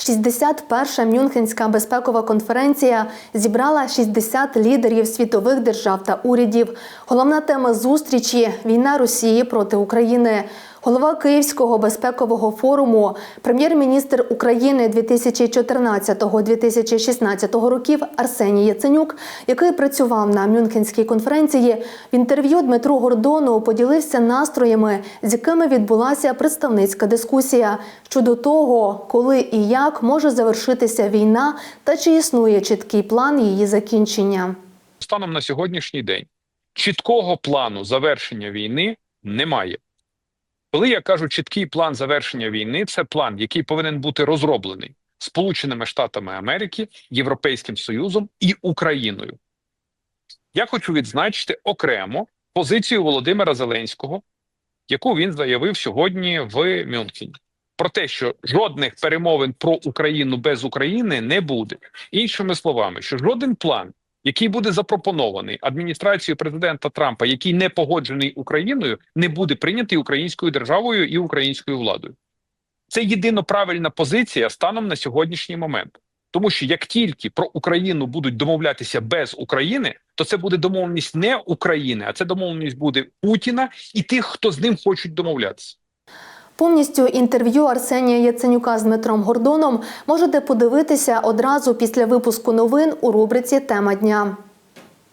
61-ша Мюнхенська безпекова конференція зібрала 60 лідерів світових держав та урядів. Головна тема зустрічі війна Росії проти України. Голова Київського безпекового форуму, прем'єр-міністр України 2014-2016 років Арсеній Яценюк, який працював на Мюнхенській конференції, в інтерв'ю Дмитру Гордону поділився настроями, з якими відбулася представницька дискусія щодо того, коли і як може завершитися війна та чи існує чіткий план її закінчення. станом на сьогоднішній день чіткого плану завершення війни немає. Коли я кажу чіткий план завершення війни, це план, який повинен бути розроблений Сполученими Штатами Америки, Європейським Союзом і Україною. Я хочу відзначити окремо позицію Володимира Зеленського, яку він заявив сьогодні в Мюнхені. Про те, що жодних перемовин про Україну без України не буде. Іншими словами, що жоден план, який буде запропонований адміністрацією президента Трампа, який не погоджений Україною, не буде прийнятий українською державою і українською владою. Це єдино правильна позиція станом на сьогоднішній момент. Тому що як тільки про Україну будуть домовлятися без України, то це буде домовленість не України, а це домовленість буде Путіна і тих, хто з ним хочуть домовлятися. Повністю інтерв'ю Арсенія Яценюка з Дмитром Гордоном можете подивитися одразу після випуску новин у рубриці Тема дня.